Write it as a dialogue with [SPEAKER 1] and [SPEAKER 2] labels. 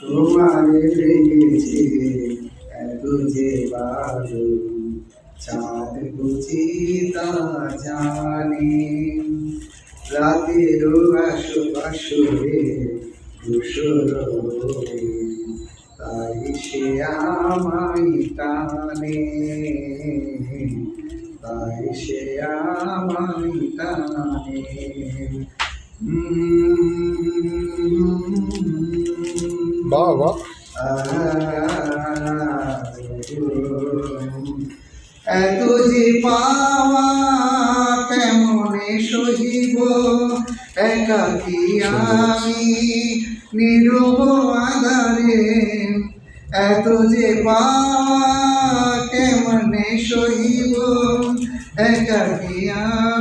[SPEAKER 1] তোমারে লেগেছে এত যে বারো চাঁদ বুঝি তা জানে রাতের আসো আসরে ধূসর তাই সে আমায় টানে। তাই সে আমায় টানে।
[SPEAKER 2] বাহ বাহ
[SPEAKER 1] এত যে পাওয়া কেমনে সহিব? একাকি আমি নীরব আধারে? এত যে পাওয়া কেমনে সহিব? একাকি আমি নীরব